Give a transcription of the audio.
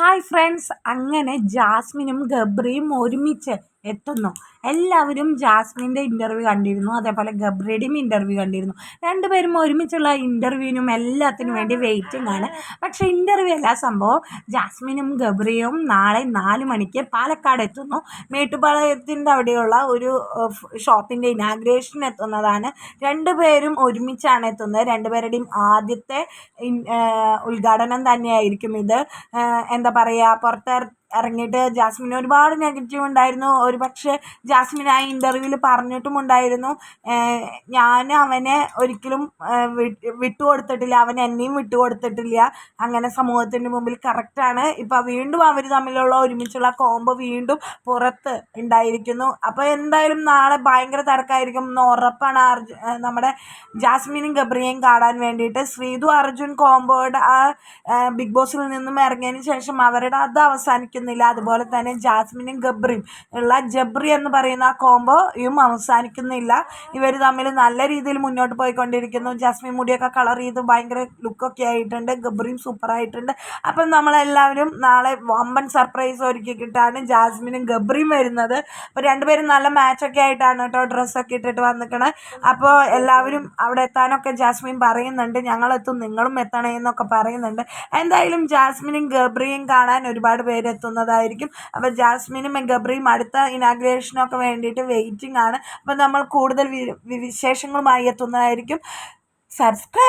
Hi friends അങ്ങനെ ജാസ്മിനും ഗബ്രിയും ഒരുമിച്ച് എത്തുന്നു. എല്ലാവരും ജാസ്മിന്റെ ഇന്റർവ്യൂ കണ്ടിരുന്നു. അതേപോലെ ഗബ്രിയുടെയും ഇന്റർവ്യൂ കണ്ടിരുന്നു. രണ്ടുപേരും ഒരുമിച്ചുള്ള ഇന്റർവ്യൂവിനും എല്ലാത്തിനും വേണ്ടി വെയിറ്റിംഗ് ആണ്. പക്ഷേ ഇന്റർവ്യൂ അല്ല സംഭവം. ജാസ്മിനും ഗബ്രിയും നാളെ നാല് മണിക്ക് പാലക്കാട് എത്തുന്നു. മേട്ടുപാളയത്തിന്റെ അവിടെയുള്ള ഒരു ഷോപ്പിന്റെ ഇനാഗ്രേഷൻ എത്തുന്നതാണ്. രണ്ടുപേരും ഒരുമിച്ചാണ് എത്തുന്നത്. രണ്ടുപേരുടെയും ആദ്യത്തെ ഉദ്ഘാടനം തന്നെയായിരിക്കും ഇത്. എന്താ പറയുക പുറത്ത് ഇറങ്ങിയിട്ട് ജാസ്മിന് ഒരുപാട് നെഗറ്റീവ് ഉണ്ടായിരുന്നു. ഒരു പക്ഷേ ജാസ്മിൻ ആ ഇന്റർവ്യൂവിൽ പറഞ്ഞിട്ടുമുണ്ടായിരുന്നു ഞാൻ അവനെ ഒരിക്കലും വിട്ടു കൊടുത്തിട്ടില്ല. അവൻ എന്നെയും വിട്ടു കൊടുത്തിട്ടില്ല. അങ്ങനെ സമൂഹത്തിന്റെ മുമ്പിൽ കറക്റ്റാണ് ഇപ്പോൾ വീണ്ടും അവർ തമ്മിലുള്ള ഒരുമിച്ചുള്ള കോംബോ വീണ്ടും പുറത്ത് ഉണ്ടായിരിക്കുന്നു. അപ്പോൾ എന്തായാലും നാളെ ഭയങ്കര തിരക്കായിരിക്കും. എന്ന് ഉറപ്പാണ് അർജു നമ്മുടെ ജാസ്മിനും ഗബ്രിയേയും കാണാൻ വേണ്ടിയിട്ട്. ശ്രീതു അർജുൻ കോംബോയുടെ ആ ബിഗ് ബോസിൽ നിന്നും ഇറങ്ങിയതിന് ശേഷം അവരുടെ അത് അവസാനിക്കും അവസാനിക്കുന്നില്ല അതുപോലെ തന്നെ ജാസ്മിനും ഗബ്രിയും ഉള്ള ജബ്രി എന്ന് പറയുന്ന ആ കോംബോയും അവസാനിക്കുന്നില്ല. ഇവർ തമ്മിൽ നല്ല രീതിയിൽ മുന്നോട്ട് പോയിക്കൊണ്ടിരിക്കുന്നു. ജാസ്മിൻ മുടിയൊക്കെ കളർ ചെയ്ത് ഭയങ്കര ലുക്കൊക്കെ ആയിട്ടുണ്ട്. ഗബ്രിയും സൂപ്പറായിട്ടുണ്ട് അപ്പം നമ്മളെല്ലാവരും നാളെ വമ്പൻ സർപ്രൈസ് ഒരുക്കിയിട്ടാണ് ജാസ്മിനും ഗബ്രിയും വരുന്നത്. അപ്പോൾ രണ്ടുപേരും നല്ല മാച്ചൊക്കെ ആയിട്ടാണ് കേട്ടോ ഡ്രസ്സൊക്കെ ഇട്ടിട്ട് വന്നിക്കണേ. അപ്പോൾ എല്ലാവരും അവിടെ എത്താനൊക്കെ ജാസ്മിൻ പറയുന്നുണ്ട്. ഞങ്ങളെത്തും നിങ്ങളും എത്തണേ എന്നൊക്കെ പറയുന്നുണ്ട്. എന്തായാലും ജാസ്മിനും ഗബ്രിയും കാണാൻ ഒരുപാട് പേര് എത്തുന്നതായിരിക്കും അപ്പോൾ ജാസ്മിനും ഗബ്രിയും അടുത്ത ഇനാഗ്രേഷനൊക്കെ വേണ്ടിയിട്ട് വെയിറ്റിംഗ് ആണ്. അപ്പോൾ നമ്മൾ കൂടുതൽ വിശേഷങ്ങളുമായി എത്തുന്നതായിരിക്കും. സബ്സ്ക്രൈബ്